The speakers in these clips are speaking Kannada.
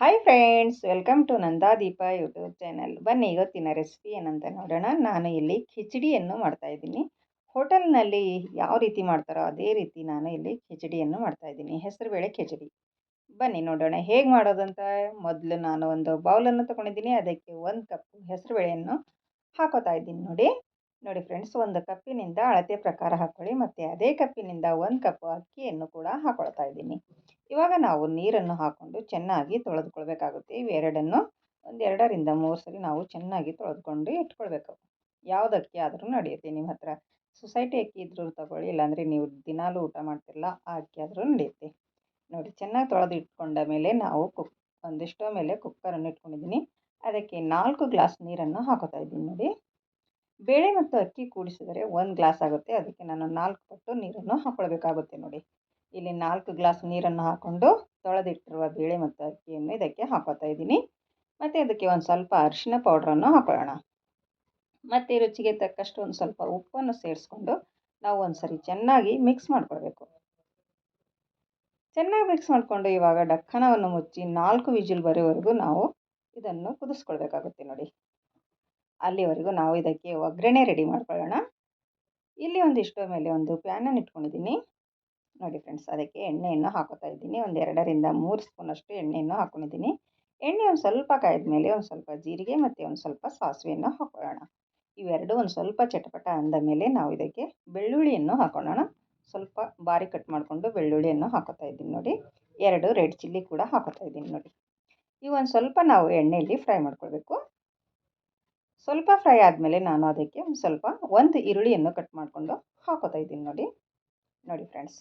Hi friends welcome to Nandadeepa YouTube channel ಬನ್ನಿ, ಇವತ್ತಿನ ರೆಸಿಪಿ ಏನಂತ ನೋಡೋಣ. ನಾನು ಇಲ್ಲಿ ಖಿಚಡಿಯನ್ನು ಮಾಡ್ತಾಯಿದ್ದೀನಿ ಹೋಟೆಲ್ನಲ್ಲಿ ಯಾವ ರೀತಿ ಮಾಡ್ತಾರೋ ಅದೇ ರೀತಿ ನಾನು ಇಲ್ಲಿ ಖಿಚಡಿಯನ್ನು ಮಾಡ್ತಾಯಿದ್ದೀನಿ ಹೆಸರುಬೇಳೆ ಖಿಚಡಿ. ಬನ್ನಿ, ನೋಡೋಣ. ಹೇಗೆ ಮಾಡೋದಂತ? ಮೊದಲು ನಾನು ಒಂದು ಬೌಲನ್ನು ತೊಗೊಂಡಿದ್ದೀನಿ. ಅದಕ್ಕೆ ಒಂದು ಕಪ್ ಹೆಸರುಬೇಳೆಯನ್ನು ಹಾಕೋತಾ ಇದ್ದೀನಿ. ನೋಡಿ ನೋಡಿ ಫ್ರೆಂಡ್ಸ್ ಒಂದು ಕಪ್ಪಿನಿಂದ ಅಳತೆ ಪ್ರಕಾರ ಹಾಕ್ಕೊಳ್ಳಿ ಮತ್ತು ಅದೇ ಕಪ್ಪಿನಿಂದ ಒಂದು ಕಪ್ ಅಕ್ಕಿಯನ್ನು ಕೂಡ ಹಾಕೊಳ್ತಾ ಇದ್ದೀನಿ. ಇವಾಗ ನಾವು ನೀರನ್ನು ಹಾಕ್ಕೊಂಡು ಚೆನ್ನಾಗಿ ತೊಳೆದುಕೊಳ್ಬೇಕಾಗುತ್ತೆ. ಇವೆರಡನ್ನು ಒಂದು ಎರಡರಿಂದ ಮೂರು ಸರಿ ನಾವು ಚೆನ್ನಾಗಿ ತೊಳೆದುಕೊಂಡು ಇಟ್ಕೊಳ್ಬೇಕು. ಯಾವ್ದು ಅಕ್ಕಿ ಆದರೂ ನಡೆಯುತ್ತೆ ನಿಮ್ಮ ಹತ್ರ. ಸೊಸೈಟಿ ಅಕ್ಕಿ ಇದ್ರೂ ತಗೊಳ್ಳಿ, ಇಲ್ಲಾಂದರೆ ನೀವು ದಿನಾಲೂ ಊಟ ಮಾಡ್ತಿರಲ್ಲ, ಆ ಅಕ್ಕಿ ಆದರೂ ನಡೆಯುತ್ತೆ. ನೋಡಿ, ಚೆನ್ನಾಗಿ ತೊಳೆದು ಇಟ್ಕೊಂಡ ಮೇಲೆ ನಾವು ಕುಕ್, ಒಂದಿಷ್ಟೋ ಮೇಲೆ ಕುಕ್ಕರನ್ನು ಇಟ್ಕೊಂಡಿದ್ದೀನಿ. ಅದಕ್ಕೆ ನಾಲ್ಕು ಗ್ಲಾಸ್ ನೀರನ್ನು ಹಾಕೋತಾ ಇದ್ದೀನಿ ನೋಡಿ. ಬೇಳೆ ಮತ್ತು ಅಕ್ಕಿ ಕೂಡಿಸಿದರೆ ಒಂದು ಗ್ಲಾಸ್ ಆಗುತ್ತೆ. ಅದಕ್ಕೆ ನಾನು ನಾಲ್ಕು ಪಟ್ಟು ನೀರನ್ನು ಹಾಕ್ಕೊಳ್ಬೇಕಾಗುತ್ತೆ ನೋಡಿ. ಇಲ್ಲಿ ನಾಲ್ಕು ಗ್ಲಾಸ್ ನೀರನ್ನು ಹಾಕ್ಕೊಂಡು ತೊಳೆದಿಟ್ಟಿರುವ ಬೇಳೆ ಮತ್ತು ಅಕ್ಕಿಯನ್ನು ಇದಕ್ಕೆ ಹಾಕೋತಾ ಇದ್ದೀನಿ. ಮತ್ತು ಅದಕ್ಕೆ ಒಂದು ಸ್ವಲ್ಪ ಅರಿಶಿನ ಪೌಡ್ರನ್ನು ಹಾಕೊಳ್ಳೋಣ. ಮತ್ತು ರುಚಿಗೆ ತಕ್ಕಷ್ಟು ಒಂದು ಸ್ವಲ್ಪ ಉಪ್ಪನ್ನು ಸೇರಿಸ್ಕೊಂಡು ನಾವು ಒಂದು ಸರಿ ಚೆನ್ನಾಗಿ ಮಿಕ್ಸ್ ಮಾಡ್ಕೊಳ್ಬೇಕು. ಚೆನ್ನಾಗಿ ಮಿಕ್ಸ್ ಮಾಡಿಕೊಂಡು ಇವಾಗ ಡಕ್ಕನವನ್ನು ಮುಚ್ಚಿ ನಾಲ್ಕು ವಿಜಿಲ್ ಬರೋವರೆಗೂ ನಾವು ಇದನ್ನು ಕುದಿಸ್ಕೊಳ್ಬೇಕಾಗುತ್ತೆ ನೋಡಿ. ಅಲ್ಲಿವರೆಗೂ ನಾವು ಇದಕ್ಕೆ ಒಗ್ಗರಣೆ ರೆಡಿ ಮಾಡ್ಕೊಳ್ಳೋಣ. ಇಲ್ಲಿ ಒಂದಿಷ್ಟು ಮೇಲೆ ಒಂದು ಪ್ಯಾನನ್ನು ಇಟ್ಕೊಂಡಿದ್ದೀನಿ. ನೋಡಿ ಫ್ರೆಂಡ್ಸ್ ಅದಕ್ಕೆ ಎಣ್ಣೆಯನ್ನು ಹಾಕೋತಾ ಇದ್ದೀನಿ. ಒಂದು ಎರಡರಿಂದ ಮೂರು ಸ್ಪೂನಷ್ಟು ಎಣ್ಣೆಯನ್ನು ಹಾಕೊಂಡಿದ್ದೀನಿ. ಎಣ್ಣೆ ಒಂದು ಸ್ವಲ್ಪ ಕಾಯ್ದ ಮೇಲೆ ಒಂದು ಸ್ವಲ್ಪ ಜೀರಿಗೆ ಮತ್ತು ಒಂದು ಸ್ವಲ್ಪ ಸಾಸಿವೆಯನ್ನು ಹಾಕೊಳ್ಳೋಣ. ಇವೆರಡು ಒಂದು ಸ್ವಲ್ಪ ಚಟಪಟ ಅಂದ ಮೇಲೆ ನಾವು ಇದಕ್ಕೆ ಬೆಳ್ಳುಳ್ಳಿಯನ್ನು ಹಾಕೊಳ್ಳೋಣ. ಸ್ವಲ್ಪ ಬಾರಿ ಕಟ್ ಮಾಡಿಕೊಂಡು ಬೆಳ್ಳುಳ್ಳಿಯನ್ನು ಹಾಕೋತಾ ಇದ್ದೀನಿ ನೋಡಿ. ಎರಡು ರೆಡ್ ಚಿಲ್ಲಿ ಕೂಡ ಹಾಕೋತಾ ಇದ್ದೀನಿ ನೋಡಿ. ಇವು ಒಂದು ಸ್ವಲ್ಪ ನಾವು ಎಣ್ಣೆಯಲ್ಲಿ ಫ್ರೈ ಮಾಡ್ಕೊಳ್ಬೇಕು. ಸ್ವಲ್ಪ ಫ್ರೈ ಆದಮೇಲೆ ನಾನು ಅದಕ್ಕೆ ಒಂದು ಸ್ವಲ್ಪ, ಒಂದು ಈರುಳ್ಳಿಯನ್ನು ಕಟ್ ಮಾಡಿಕೊಂಡು ಹಾಕೋತಾ ಇದ್ದೀನಿ ನೋಡಿ. ನೋಡಿ ಫ್ರೆಂಡ್ಸ್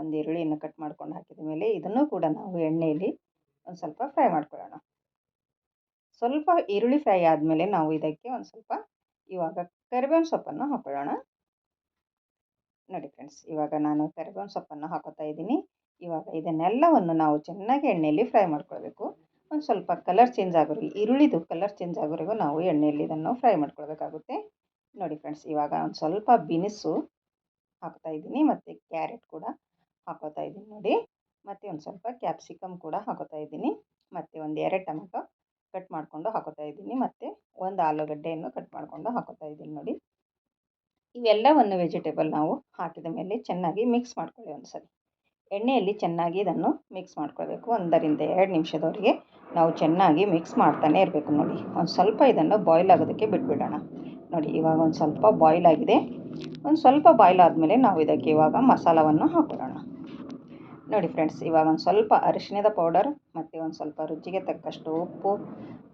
ಒಂದು ಈರುಳ್ಳಿಯನ್ನು ಕಟ್ ಮಾಡ್ಕೊಂಡು ಹಾಕಿದ ಮೇಲೆ ಇದನ್ನು ಕೂಡ ನಾವು ಎಣ್ಣೆಯಲ್ಲಿ ಒಂದು ಸ್ವಲ್ಪ ಫ್ರೈ ಮಾಡ್ಕೊಳ್ಳೋಣ. ಸ್ವಲ್ಪ ಈರುಳ್ಳಿ ಫ್ರೈ ಆದಮೇಲೆ ನಾವು ಇದಕ್ಕೆ ಒಂದು ಸ್ವಲ್ಪ ಇವಾಗ ಕರಿಬೇವಿನ ಸೊಪ್ಪನ್ನು ಹಾಕೊಳ್ಳೋಣ. ನೋಡಿ ಫ್ರೆಂಡ್ಸ್ ಇವಾಗ ನಾನು ಕರಿಬೇವಿನ ಸೊಪ್ಪನ್ನು ಹಾಕೋತಾ ಇದ್ದೀನಿ. ಇವಾಗ ಇದನ್ನೆಲ್ಲವನ್ನು ನಾವು ಚೆನ್ನಾಗಿ ಎಣ್ಣೆಯಲ್ಲಿ ಫ್ರೈ ಮಾಡ್ಕೊಳ್ಬೇಕು. ಒಂದು ಸ್ವಲ್ಪ ಕಲರ್ ಚೇಂಜ್ ಆಗೋರಿಗೆ ಈರುಳ್ಳಿದು ಕಲರ್ ಚೇಂಜ್ ಆಗೋರಿಗೂ ನಾವು ಎಣ್ಣೆಯಲ್ಲಿ ಇದನ್ನು ಫ್ರೈ ಮಾಡ್ಕೊಳ್ಬೇಕಾಗುತ್ತೆ. ನೋಡಿ ಫ್ರೆಂಡ್ಸ್ ಇವಾಗ ಒಂದು ಸ್ವಲ್ಪ ಬಿನಿಸು ಹಾಕ್ತಾ ಇದ್ದೀನಿ, ಮತ್ತು ಕ್ಯಾರೆಟ್ ಕೂಡ. ಹಾಕೋತಾ ಇದ್ದೀನಿ ನೋಡಿ. ಮತ್ತು ಒಂದು ಸ್ವಲ್ಪ ಕ್ಯಾಪ್ಸಿಕಮ್ ಕೂಡ ಹಾಕೋತಾ ಇದ್ದೀನಿ. ಮತ್ತು ಒಂದು ಎರಡು ಟೊಮೆಟೊ ಕಟ್ ಮಾಡಿಕೊಂಡು ಹಾಕೋತಾ ಇದ್ದೀನಿ. ಮತ್ತು ಒಂದು ಆಲೂಗಡ್ಡೆಯನ್ನು ಕಟ್ ಮಾಡಿಕೊಂಡು ಹಾಕೋತಾ ಇದ್ದೀನಿ ನೋಡಿ. ಇವೆಲ್ಲವನ್ನು ವೆಜಿಟೇಬಲ್ ನಾವು ಹಾಕಿದ ಮೇಲೆ ಚೆನ್ನಾಗಿ ಮಿಕ್ಸ್ ಮಾಡ್ಕೊಳ್ಳಿ ಒಂದು ಸರಿ ಎಣ್ಣೆಯಲ್ಲಿ ಚೆನ್ನಾಗಿ ಇದನ್ನು ಮಿಕ್ಸ್ ಮಾಡ್ಕೊಳ್ಬೇಕು. ಒಂದರಿಂದ ಎರಡು ನಿಮಿಷದವರೆಗೆ ನಾವು ಚೆನ್ನಾಗಿ ಮಿಕ್ಸ್ ಮಾಡ್ತಾನೆ ಇರಬೇಕು ನೋಡಿ. ಒಂದು ಸ್ವಲ್ಪ ಇದನ್ನು ಬಾಯ್ಲ್ ಆಗೋದಕ್ಕೆ ಬಿಟ್ಬಿಡೋಣ. ನೋಡಿ, ಇವಾಗ ಒಂದು ಸ್ವಲ್ಪ ಬಾಯ್ಲ್ ಆಗಿದೆ. ಒಂದು ಸ್ವಲ್ಪ ಬಾಯ್ಲ್ ಆದಮೇಲೆ ನಾವು ಇದಕ್ಕೆ ಇವಾಗ ಮಸಾಲವನ್ನು ಹಾಕೊಳ್ಳೋಣ ನೋಡಿ ಫ್ರೆಂಡ್ಸ್ ಇವಾಗ ಒಂದು ಸ್ವಲ್ಪ ಅರಿಶಿಣದ ಪೌಡರ್ ಮತ್ತು ಒಂದು ಸ್ವಲ್ಪ ರುಚಿಗೆ ತಕ್ಕಷ್ಟು ಉಪ್ಪು,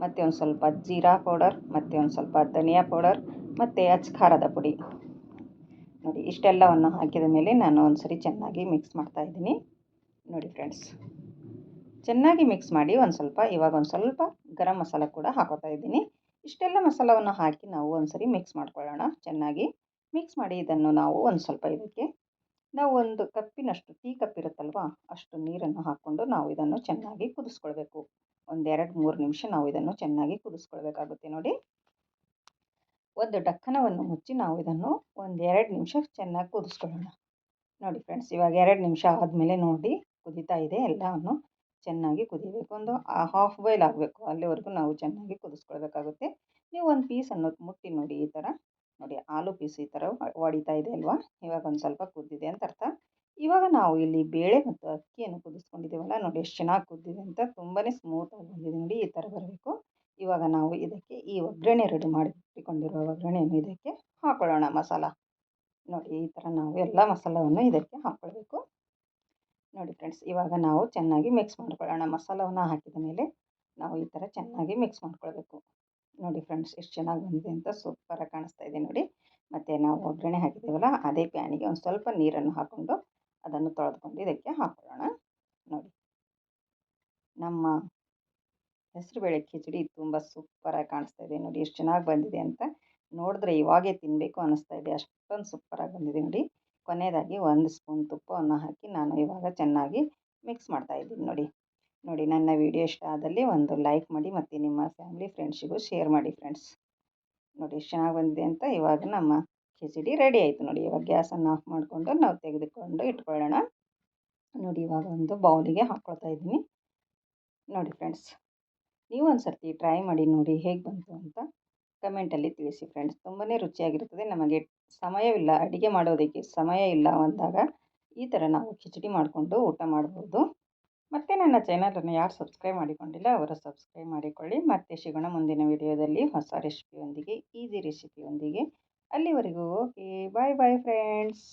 ಮತ್ತು ಒಂದು ಸ್ವಲ್ಪ ಜೀರಾ ಪೌಡರ್ ಮತ್ತು ಒಂದು ಸ್ವಲ್ಪ ಧನಿಯಾ ಪೌಡರ್ ಮತ್ತು ಅಚ್ಚಖಾರದ ಪುಡಿ. ನೋಡಿ, ಇಷ್ಟೆಲ್ಲವನ್ನು ಹಾಕಿದ ಮೇಲೆ ನಾನು ಒಂದು ಸರಿ ಚೆನ್ನಾಗಿ ಮಿಕ್ಸ್ ಮಾಡ್ತಾ ಇದ್ದೀನಿ. ನೋಡಿ ಫ್ರೆಂಡ್ಸ್ ಚೆನ್ನಾಗಿ ಮಿಕ್ಸ್ ಮಾಡಿ ಒಂದು ಸ್ವಲ್ಪ, ಇವಾಗ ಒಂದು ಸ್ವಲ್ಪ ಗರಂ ಮಸಾಲ ಕೂಡ ಹಾಕೋತಾ ಇದ್ದೀನಿ. ಇಷ್ಟೆಲ್ಲ ಮಸಾಲವನ್ನು ಹಾಕಿ ನಾವು ಒಂದು ಸರಿ ಮಿಕ್ಸ್ ಮಾಡ್ಕೊಳ್ಳೋಣ. ಚೆನ್ನಾಗಿ ಮಿಕ್ಸ್ ಮಾಡಿ ಇದನ್ನು ನಾವು ಒಂದು ಸ್ವಲ್ಪ ಇದಕ್ಕೆ ನಾವು ಒಂದು ಕಪ್ಪಿನಷ್ಟು ಟೀ ಕಪ್ ಇರುತ್ತಲ್ವಾ ಅಷ್ಟು ನೀರನ್ನು ಹಾಕ್ಕೊಂಡು ನಾವು ಇದನ್ನು ಚೆನ್ನಾಗಿ ಕುದಿಸ್ಕೊಳ್ಬೇಕು. ಒಂದೆರಡು ಮೂರು ನಿಮಿಷ ನಾವು ಇದನ್ನು ಚೆನ್ನಾಗಿ ಕುದಿಸ್ಕೊಳ್ಬೇಕಾಗುತ್ತೆ ನೋಡಿ. ಒಂದು ಡಕ್ಕನವನ್ನು ಮುಚ್ಚಿ ನಾವು ಇದನ್ನು ಒಂದೆರಡು ನಿಮಿಷ ಚೆನ್ನಾಗಿ ಕುದಿಸ್ಕೊಳ್ಳೋಣ. ನೋಡಿ ಫ್ರೆಂಡ್ಸ್, ಇವಾಗ ಎರಡು ನಿಮಿಷ ಆದಮೇಲೆ ನೋಡಿ ಕುದೀತಾ ಇದೆ, ಎಲ್ಲವನ್ನು ಚೆನ್ನಾಗಿ ಕುದಿಬೇಕು. ಒಂದು ಹಾಫ್ ಬಾಯ್ಲ್ ಆಗಬೇಕು, ಅಲ್ಲಿವರೆಗೂ ನಾವು ಚೆನ್ನಾಗಿ ಕುದಿಸ್ಕೊಳ್ಬೇಕಾಗುತ್ತೆ. ನೀವು ಒಂದು ಪೀಸನ್ನು ಮುಟ್ಟಿ ನೋಡಿ ಈ ಥರ ನೋಡಿ ಆಲೂ ಪೀಸ್ ಈ ಥರ ಹೊಡಿತಾ ಇದೆ ಅಲ್ವಾ? ಇವಾಗ ಒಂದು ಸ್ವಲ್ಪ ಕುದ್ದಿದೆ ಅಂತ ಅರ್ಥ. ಇವಾಗ ನಾವು ಇಲ್ಲಿ ಬೇಳೆ ಮತ್ತು ಅಕ್ಕಿಯನ್ನು ಕುದಿಸ್ಕೊಂಡಿದ್ದೀವಲ್ಲ, ನೋಡಿ ಎಷ್ಟು ಚೆನ್ನಾಗಿ ಕುದ್ದಿದೆ ಅಂತ ತುಂಬಾ ಸ್ಮೂತಾಗಿ ಬಂದಿದೆ ನೋಡಿ ಈ ಥರ ಬರಬೇಕು. ಇವಾಗ ನಾವು ಇದಕ್ಕೆ ಈ ಒಗ್ಗರಣೆ ರೆಡಿ ಮಾಡಿ ಇಟ್ಕೊಂಡಿರುವ ಒಗ್ಗರಣೆಯನ್ನು ಇದಕ್ಕೆ ಹಾಕೊಳ್ಳೋಣ ಮಸಾಲ. ನೋಡಿ ಈ ಥರ ನಾವು ಎಲ್ಲ ಮಸಾಲವನ್ನು ಇದಕ್ಕೆ ಹಾಕ್ಕೊಳ್ಬೇಕು ನೋಡಿ ಫ್ರೆಂಡ್ಸ್ ಇವಾಗ ನಾವು ಚೆನ್ನಾಗಿ ಮಿಕ್ಸ್ ಮಾಡ್ಕೊಳ್ಳೋಣ ಮಸಾಲವನ್ನು ಹಾಕಿದ ಮೇಲೆ ನಾವು ಈ ಥರ ಚೆನ್ನಾಗಿ ಮಿಕ್ಸ್ ಮಾಡ್ಕೊಳ್ಬೇಕು. ನೋಡಿ ಫ್ರೆಂಡ್ಸ್ ಎಷ್ಟು ಚೆನ್ನಾಗಿ ಬಂದಿದೆ ಅಂತ ಸೂಪರಾಗಿ ಕಾಣಿಸ್ತಾ ಇದೆ ನೋಡಿ. ಮತ್ತು ನಾವು ಒಗ್ಗರಣೆ ಹಾಕಿದ್ದೀವಲ್ಲ, ಅದೇ ಪ್ಯಾನಿಗೆ ಒಂದು ಸ್ವಲ್ಪ ನೀರನ್ನು ಹಾಕ್ಕೊಂಡು ಅದನ್ನು ತೊಳೆದುಕೊಂಡು ಇದಕ್ಕೆ ಹಾಕೊಳ್ಳೋಣ. ನೋಡಿ. ನಮ್ಮ ಹೆಸರುಬೇಳೆ ಖಿಚಡಿ ತುಂಬ ಸೂಪರಾಗಿ ಕಾಣಿಸ್ತಾ ಇದೆ ನೋಡಿ, ಎಷ್ಟು ಚೆನ್ನಾಗಿ ಬಂದಿದೆ ಅಂತ. ನೋಡಿದ್ರೆ ಇವಾಗೇ ತಿನ್ನಬೇಕು ಅನ್ನಿಸ್ತಾ ಇದೆ, ಅಷ್ಟೊಂದು ಸೂಪರಾಗಿ ಬಂದಿದೆ ನೋಡಿ. ಕೊನೆಯದಾಗಿ ಒಂದು ಸ್ಪೂನ್ ತುಪ್ಪವನ್ನು ಹಾಕಿ ನಾನು ಇವಾಗ ಚೆನ್ನಾಗಿ ಮಿಕ್ಸ್ ಮಾಡ್ತಾ ಇದ್ದೀನಿ ನೋಡಿ. ನೋಡಿ, ನನ್ನ ವಿಡಿಯೋ ಇಷ್ಟ ಆದಲ್ಲಿ ಒಂದು ಲೈಕ್ ಮಾಡಿ ಮತ್ತು ನಿಮ್ಮ ಫ್ಯಾಮಿಲಿ ಫ್ರೆಂಡ್ಸಿಗೂ ಶೇರ್ ಮಾಡಿ ಫ್ರೆಂಡ್ಸ್ ನೋಡಿ ಎಷ್ಟು ಚೆನ್ನಾಗಿ ಬಂದಿದೆ ಅಂತ ಇವಾಗ ನಮ್ಮ ಖಿಚಡಿ ರೆಡಿ ಆಯಿತು ನೋಡಿ. ಇವಾಗ ಗ್ಯಾಸನ್ನು ಆಫ್ ಮಾಡಿಕೊಂಡು ನಾವು ತೆಗೆದುಕೊಂಡು ಇಟ್ಕೊಳ್ಳೋಣ. ನೋಡಿ, ಇವಾಗ ಒಂದು ಬೌಲಿಗೆ ಹಾಕ್ಕೊಳ್ತಾ ಇದ್ದೀನಿ. ನೋಡಿ ಫ್ರೆಂಡ್ಸ್ ನೀವು ಒಂದು ಸರ್ತಿ ಟ್ರೈ ಮಾಡಿ ನೋಡಿ ಹೇಗೆ ಬಂತು ಅಂತ ಕಮೆಂಟಲ್ಲಿ ತಿಳಿಸಿ ಫ್ರೆಂಡ್ಸ್ ತುಂಬಾ ರುಚಿಯಾಗಿರ್ತದೆ ನಮಗೆ ಸಮಯವಿಲ್ಲ, ಅಡುಗೆ ಮಾಡೋದಕ್ಕೆ ಸಮಯ ಇಲ್ಲ ಅಂದಾಗ ಈ ಥರ ನಾವು ಖಿಚಡಿ ಮಾಡಿಕೊಂಡು ಊಟ ಮಾಡ್ಬೋದು. ಮತ್ತು ನನ್ನ ಚಾನಲನ್ನು ಯಾರು ಸಬ್ಸ್ಕ್ರೈಬ್ ಮಾಡಿಕೊಂಡಿಲ್ಲ, ಅವರು ಸಬ್ಸ್ಕ್ರೈಬ್ ಮಾಡಿಕೊಳ್ಳಿ. ಮತ್ತೆ ಸಿಗೋಣ ಮುಂದಿನ ವಿಡಿಯೋದಲ್ಲಿ ಹೊಸ ರೆಸಿಪಿಯೊಂದಿಗೆ ಈಸಿ ರೆಸಿಪಿಯೊಂದಿಗೆ ಅಲ್ಲಿವರೆಗೂ ಓಕೆ ಬಾಯ್ ಬಾಯ್ ಫ್ರೆಂಡ್ಸ್